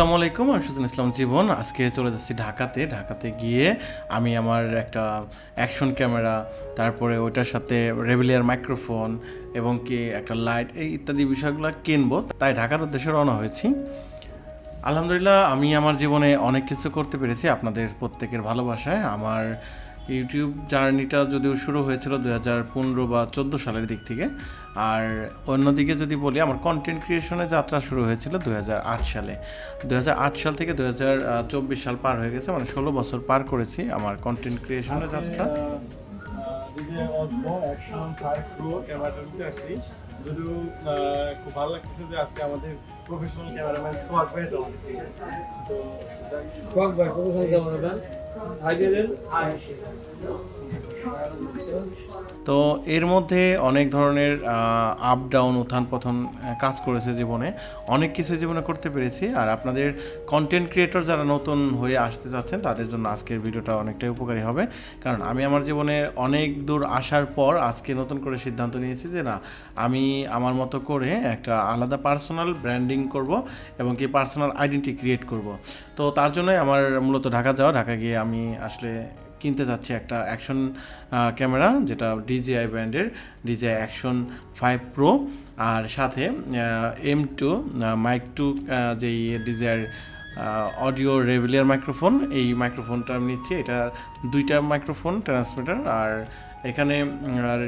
আসসালামু আলাইকুম, আমি সুজন ইসলাম জীবন। আজকে চলে যাচ্ছি ঢাকাতে। ঢাকাতে গিয়ে আমি আমার একটা অ্যাকশন ক্যামেরা তারপরে ওইটার সাথে রেভিলিয়ার মাইক্রোফোন এবং কি একটা লাইট এই ইত্যাদি বিষয়গুলো কিনবো। তাই ঢাকার উদ্দেশ্যে রওনা হয়েছি। আলহামদুলিল্লাহ, আমি আমার জীবনে অনেক কিছু করতে পেরেছি আপনাদের প্রত্যেকের ভালোবাসায়। আমার ইউটিউব জার্নিটা যদিও শুরু হয়েছিল দু হাজার পনেরো বা চোদ্দ সালের দিক থেকে আর অন্যদিকে যদি বলি আমার কন্টেন্ট ক্রিয়েশনের যাত্রা শুরু হয়েছিল দু আট সালে। দু আট সাল থেকে দু চব্বিশ সাল পার হয়ে গেছে মানে ষোলো বছর পার করেছি আমার কন্টেন্ট ক্রিয়েশনের যাত্রা। যদিও খুব ভালো লাগতেছে যে আজকে আমাদের প্রফেশনাল ক্যামেরাম্যান সোহাগ পেয়েছে তো সোহাগ ভাই প্রফেশনাল ক্যামেরাম্যান তো এর মধ্যে অনেক ধরনের আপ ডাউন উত্থান আহ, কাজ করেছে জীবনে। অনেক কিছু জীবনে করতে পেরেছি আর আপনাদের কন্টেন্ট ক্রিয়েটর যারা নতুন হয়ে আসতে চাচ্ছেন তাদের জন্য আজকের ভিডিওটা অনেকটাই উপকারী হবে। কারণ আমি আমার জীবনে অনেক দূর আসার পর আজকে নতুন করে সিদ্ধান্ত নিয়েছি যে না আমি আমার মতো করে একটা আলাদা পার্সোনাল ব্র্যান্ডিং করব এবং কি পার্সোনাল আইডেন্টি ক্রিয়েট করব। তো তার জন্যই আমার মূলত ঢাকা যাওয়া ঢাকা গিয়ে আমি আসলে কিনতে যাচ্ছি একটা অ্যাকশন ক্যামেরা যেটা ডিজিআই ব্র্যান্ডের ডিজিআই অ্যাকশন ফাইভ প্রো আর সাথে এম টু মাইক টু যেই ডিজিআইয়ের অডিও রেভিলিয়ার মাইক্রোফোন এই মাইক্রোফোনটা আমি নিচ্ছি। এটা দুইটা মাইক্রোফোন ট্রান্সমিটার আর এখানে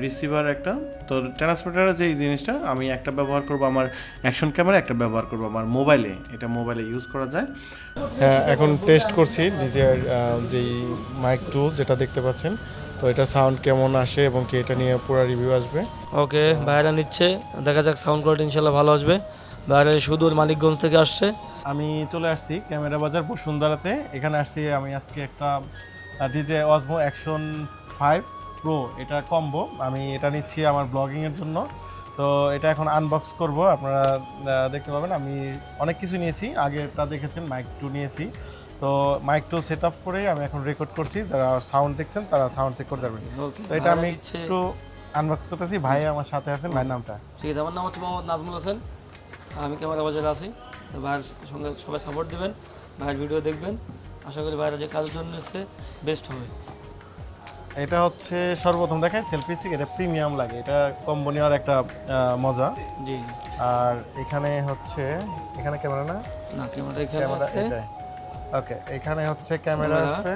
রিসিভার একটা। তো ট্রান্সমিটারের যে জিনিসটা আমি একটা ব্যবহার করব আমার অ্যাকশন ক্যামেরা একটা ব্যবহার করব আমার মোবাইলে এটা মোবাইলে ইউজ করা যায়। হ্যাঁ এখন টেস্ট করছি নিজের যেই মাইক টু যেটা দেখতে পাচ্ছেন। তো এটা সাউন্ড কেমন আসে এবং কি এটা নিয়ে পুরো রিভিউ আসবে? ওকে ভাইরা নিচ্ছে। দেখা যাক সাউন্ড কোয়ালিটি ইনশাল্লাহ ভালো আসবে। ভাইরা সুদূর মানিকগঞ্জ থেকে আসছে। আমি চলে আসছি ক্যামেরা বাজার বসুন্ধরাতে। এখানে আসছি আমি আজকে একটা DJI Osmo action five pro এটা কম্বো আমি এটা নিচ্ছি আমার ব্লগিংয়ের জন্য। তো এটা এখন আনবক্স করব আপনারা দেখতে পাবেন। আমি অনেক কিছু নিয়েছি আগেরটা দেখেছেন মাইক টু নিয়েছি। তো মাইক টু সেট আপ করে আমি এখন রেকর্ড করছি যারা সাউন্ড দেখছেন তারা সাউন্ড চেক করতে পারবেন তো এটা আমি একটু আনবক্স করতেছি ভাই আমার সাথে আছেন ভাইয়ের নামটা? ঠিক আছে আমার নাম হচ্ছে মোহাম্মদ নাজমুল হোসেন। আমি ক্যামেরা বাজারে আছি। তো ভাইয়ের সঙ্গে সবাই সাপোর্ট দেবেন ভাইয়ের ভিডিও দেখবেন। আশা করি ভাইরা যে কাজের জন্য এসছে বেস্ট হবে। এটা হচ্ছে সর্বপ্রথম দেখেন সেলফি স্টিক এটা প্রিমিয়াম লাগে। এটা কম্বো নেওয়ার একটা মজা। জি। আর এখানে হচ্ছে এখানে ক্যামেরা না? না ক্যামেরা এখানে আছে। ওকে এখানে হচ্ছে ক্যামেরা। আছে।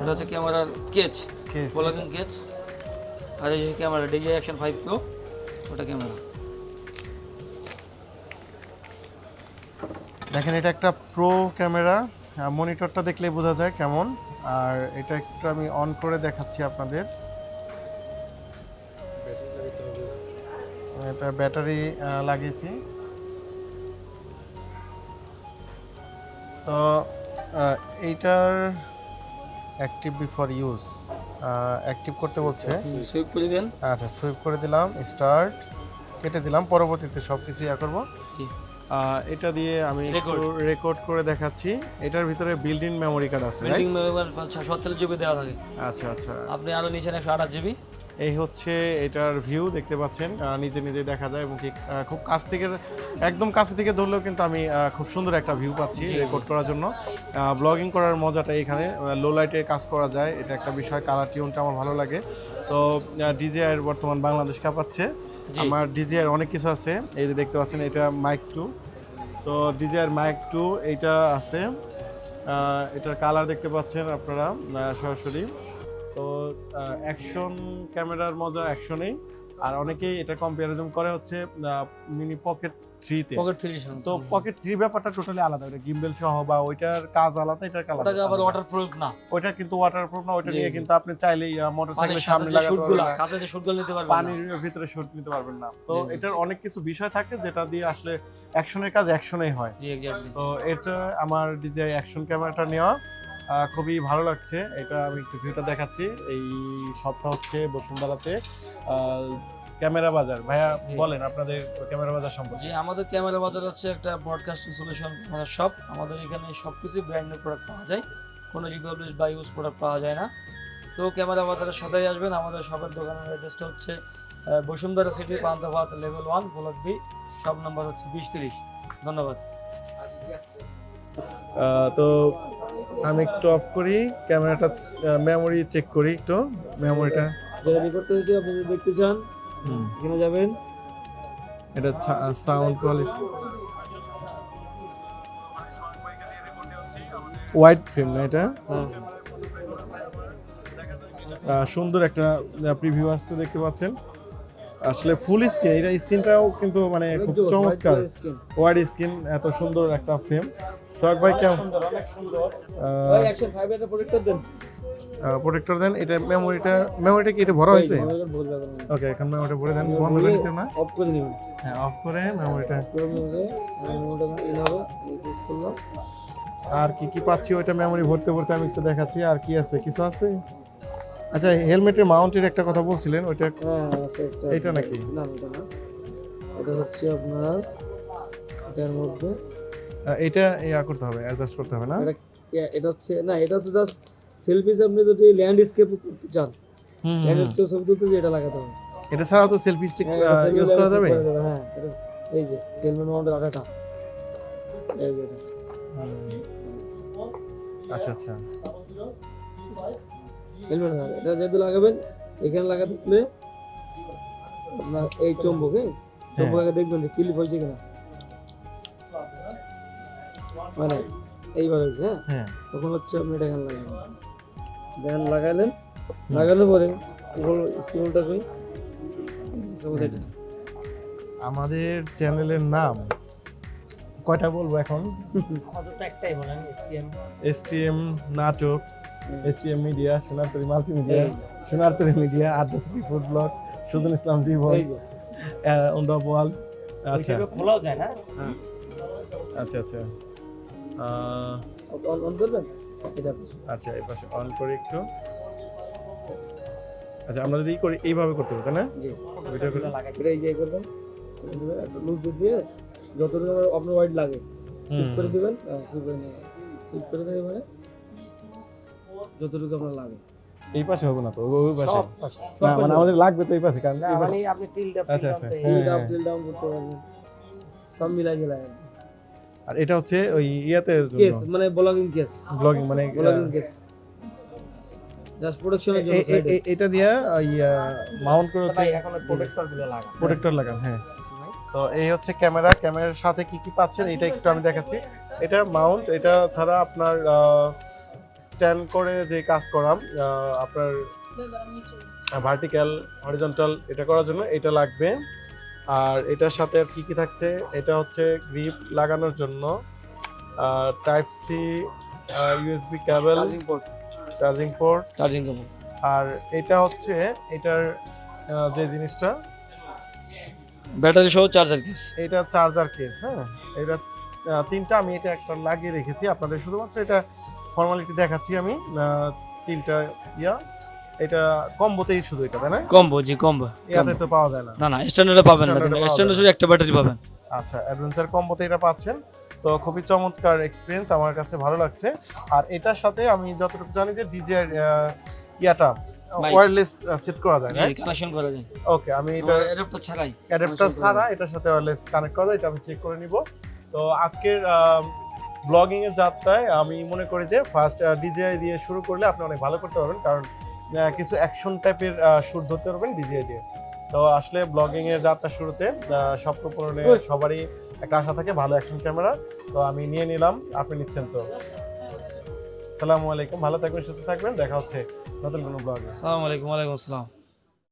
এটা হচ্ছে ক্যামেরার কেচ Case। ফলোকিং কেচ আর এই যে camera DJI action five pro ওটা ক্যামেরা। দেখেন এটা একটা প্রো ক্যামেরা মনিটরটা দেখলেই বোঝা যায় কেমন। আর এটা একটু আমি অন করে দেখাচ্ছি আপনাদের। এটা ব্যাটারি লাগিয়েছি। তো এইটার অ্যাক্টিভ বিফর ইউজ অ্যাক্টিভ করতে বলছে। সুইপ করে দেন আচ্ছা সুইপ করে দিলাম স্টার্ট কেটে দিলাম পরবর্তীতে সব কিছু ইয়া করব। এটা দিয়ে আমি. রেকর্ড করে দেখাচ্ছি এটার ভিতরে বিল্ডিং ইন মেমোরি কার্ড আছে বিল্ডিং right? মেমোরি সতেরো জিবি দেওয়া থাকে আচ্ছা আচ্ছা আপনি আরও একশো আঠাশ জিবি এই হচ্ছে এটার ভিউ দেখতে পাচ্ছেন নিজে নিজে দেখা যায় এবং খুব কাছ থেকে একদম কাছে থেকে ধরলেও কিন্তু আমি খুব সুন্দর একটা ভিউ পাচ্ছি। রেকর্ড করার জন্য। ব্লগিং করার মজাটা এখানে লো লাইটে কাজ করা যায় এটা একটা বিষয় কালার টিউনটা আমার ভালো লাগে। তো ডিজিআর বর্তমান বাংলাদেশ কাঁপাচ্ছে। আমার ডিজিআর অনেক কিছু আছে এই যে দেখতে পাচ্ছেন এটা মাইক টু তো ডিজিআর মাইক টু এইটা আছে। এটার কালার দেখতে পাচ্ছেন আপনারা সরাসরি। তো অ্যাকশন ক্যামেরার মজা অ্যাকশনেই আর অনেকেই এটা কম্পারিজন করে হচ্ছে মিনি পকেট থ্রিতে পকেট থ্রি তো পকেট থ্রি ব্যাপারটা টোটালি আলাদা। ওটা গিম্বেল সহ বা ওইটার কাজ আলাদা এটার কাজ আবার না। ওইটা কিন্তু ওয়াটারপ্রুফ না ওইটা নিয়ে কিন্তু আপনি চাইলেই মোটরসাইকেলের সামনে লাগাতে শুটগুলো কাছে যে শুটগুলো নিতে পারবেন পানির ভিতরে শুট নিতে পারবেন না। তো। এটার অনেক কিছু বিষয় থাকে যেটা দিয়ে আসলে অ্যাকশনের কাজ অ্যাকশনেই হয়। জি এক্স্যাক্টলি তো এটা আমার ডিজিআই অ্যাকশন ক্যামেরাটা নেওয়া। খুবই ভালো লাগছে। এটা আমি একটু ভিউটা দেখাচ্ছি। এই সপ্তাহ হচ্ছে বসুন্ধরাতে ক্যামেরা বাজার। ভাইয়া বলেন আপনাদের ক্যামেরা বাজার সম্পর্কে। জি আমাদের ক্যামেরা বাজার হচ্ছে একটা ব্রডকাস্টিং সলিউশন ক্যামেরা শপ আমাদের এখানে সব কিছু ব্র্যান্ডের প্রোডাক্ট পাওয়া যায়। কোনো রিপাবলিশ বা ইউজ প্রোডাক্ট পাওয়া যায় না। তো ক্যামেরা বাজারে সদাই আসবেন। আমাদের শপের দোকানের অ্যাড্রেসটা হচ্ছে বসুন্ধরা সিটি পান্তাভাত লেভেল ওয়ান ব্লক বি সব নাম্বার হচ্ছে বিশ তিরিশ। ধন্যবাদ। তো আমি একটু অফ করি ক্যামেরাটা মেমোরি চেক করি একটু মেমোরিটা যেটা রেকর্ড হয়েছে আপনি যদি দেখতে চান এখানে যাবেন। এটা সাউন্ড কোয়ালিটি হোয়াইট ফিল্ম না এটা? হ্যাঁ। সুন্দর একটা প্রিভিউ আসতে দেখতে পাচ্ছেন। আসলে ফুল স্ক্রিন এটা স্ক্রিনটাও কিন্তু মানে খুব চমৎকার। ওয়াইড স্ক্রিন এত সুন্দর একটা ফ্রেম সোহাগ ভাই কেমন? অনেক সুন্দর ভাই অ্যাকশন 5 এর প্রোটেক্টর দেন। প্রোটেক্টর দেন এটা মেমোরিটা মেমোরিটা কি এটা ভরা হয়েছে? ওকে এখন মেমোরিটা ভরে দেন বন্ধ করে দিতে না অফ করে নিবেন হ্যাঁ অফ করে মেমোরিটা আর কি কি পাচ্ছি ওইটা মেমোরি ভরতে ভরতে আমি একটু দেখাচ্ছি আর কি আছে কিছু আছে? আচ্ছা হেলমেটের মাউন্টের একটা কথা বলছিলেন ওইটা হ্যাঁ এইটা নাকি? না এটা না। এটা হচ্ছে আপনার এটার মধ্যে এটা ইয়া করতে হবে অ্যাডজাস্ট করতে হবে না? এটা এটা হচ্ছে না এটা তো জাস্ট সেলফি আপনি যদি ল্যান্ডস্কেপ করতে চান। ল্যান্ডস্কেপ ছবি তুলতে এটা লাগাতে হবে। এটা ছাড়াও তো সেলফি স্টিক ইউজ করা যাবে? হ্যাঁ এই যে হেলমেট মাউন্টে রাখাটা। এই যে এটা। আচ্ছা আচ্ছা। হেলমেট এটা যেহেতু লাগাবেন এখানে লাগাতে হলে এই চম্বক হ্যাঁ। চম্বক দেখবেন যে ক্লিপ হয়েছে কিনা। মানে এইবার হয়েছে হ্যাঁ? হ্যাঁ। তখন হচ্ছে আপনি এটা এখানে লাগাবেন। দেখেন লাগালেন লাগানোর পরে স্ক্রোলটা কই? আমাদের চ্যানেলের নাম কয়টা বলব এখন? একটাই বলেন STM এসটিএম নাটক STM media Sonartori multimedia Sonartori media আদ্যাসিটি food blog Sujon Islam জীবন এই যে। অন দ্য ওয়াল আচ্ছা। খোলাও যায় না? হ্যাঁ। আচ্ছা আচ্ছা। অন অন করবেন? এটা আচ্ছা এই পাশে অন করে একটু। আচ্ছা আমরা যদি করি এইভাবে করতে হবে তাই না? জি। ভিডিও করে এটা এই যে করবেন। লুজ দিয়ে দিয়ে যতটুকু আপনার ওয়াইড লাগে স্লিপ করে দিবেন স্লিপ করে নেবেন স্লিপ করে দেবেন মানে যতটুকু আপনার লাগে। এই পাশে হবে না তো? ওই- পাশে। না মানে আমাদের লাগবে তো এই পাশে কারণ এই পাশে আপনি টিলটা আচ্ছা, আচ্ছা, হ্যাঁ, হ্যাঁ। টিল ডাউন করতে পারবেন সব মিলাই মিলাই আর এটা হচ্ছে ওই ইয়াতে কেস মানে ব্লগিং কেস ব্লগিং মানে ব্লগিং কেস জাস্ট প্রোডাকশনের জন্য এটা দিয়া মাউন্ট করে হচ্ছে এখন প্রোটেক্টরগুলো লাগা প্রোটেক্টর লাগান হ্যাঁ। তো এই হচ্ছে ক্যামেরা ক্যামেরার সাথে কি কি পাচ্ছেন এটা একটু আমি দেখাচ্ছি। এটা মাউন্ট এটা ছাড়া আপনার স্ট্যান্ড করে যে কাজ করা আহ, আপনার ভার্টিক্যাল হরিজন্টাল এটা করার জন্য এটা লাগবে। আর এটার সাথে আর কি কি থাকছে? এটা হচ্ছে গ্রিপ লাগানোর জন্য type C USB cable charging port charging port charging cable আর এটা হচ্ছে এটার যে জিনিসটা ব্যাটারি সহ চার্জার কেস এটা চার্জার কেস হ্যাঁ? এটা তিনটা আমি এটা একটা লাগিয়ে রেখেছি আপনাদের শুধুমাত্র এটা ফর্মালিটি দেখাচ্ছি আমি তিনটা ইয়া। এটা কম্বোতেই শুধু এটা তাই না? কম্বো জি কম্বো ইয়াতে তো পাওয়া যায় না। না না স্ট্যান্ডার্ডে পাবেন না স্ট্যান্ডার্ড শুধু একটা ব্যাটারি পাবেন। আচ্ছা অ্যাডভেঞ্চার কম্বোতে এটা পাচ্ছেন। তো খুবই চমৎকার এক্সপিরিয়েন্স আমার কাছে ভালো লাগছে। আর এটার সাথে আমি যতটুকু জানি যে ডিজে ইয়াটা. ওয়্যারলেস সেট করা যায় কানেকশন করা যায়। ওকে আমি এটা অ্যাডাপ্টার ছাড়াই। অ্যাডাপ্টার ছাড়া এটার সাথে ওয়্যারলেস কানেক্ট করা যায় এটা আমি চেক করে নিব। তো আজকের ব্লগিং এর যাত্রায় আমি মনে করি যে ফার্স্ট ডিজিআই দিয়ে শুরু করলে আপনি অনেক ভালো করতে পারবেন কারণ কিছু অ্যাকশন টাইপের শুট ধরতে পারবেন ডিজিআই দিয়ে। তো আসলে ব্লগিং এর যাত্রা শুরুতে আহ, স্বপ্ন পূরণে সবারই একটা আশা থাকে ভালো অ্যাকশন ক্যামেরা তো আমি নিয়ে নিলাম আপনি নিচ্ছেন তো। সালামু আলাইকুম ভালো থাকবেন সুস্থ থাকবেন দেখা হচ্ছে নতুন কোনো ব্লগে আসসালামু আলাইকুম ওয়ালাইকুম আসসালাম।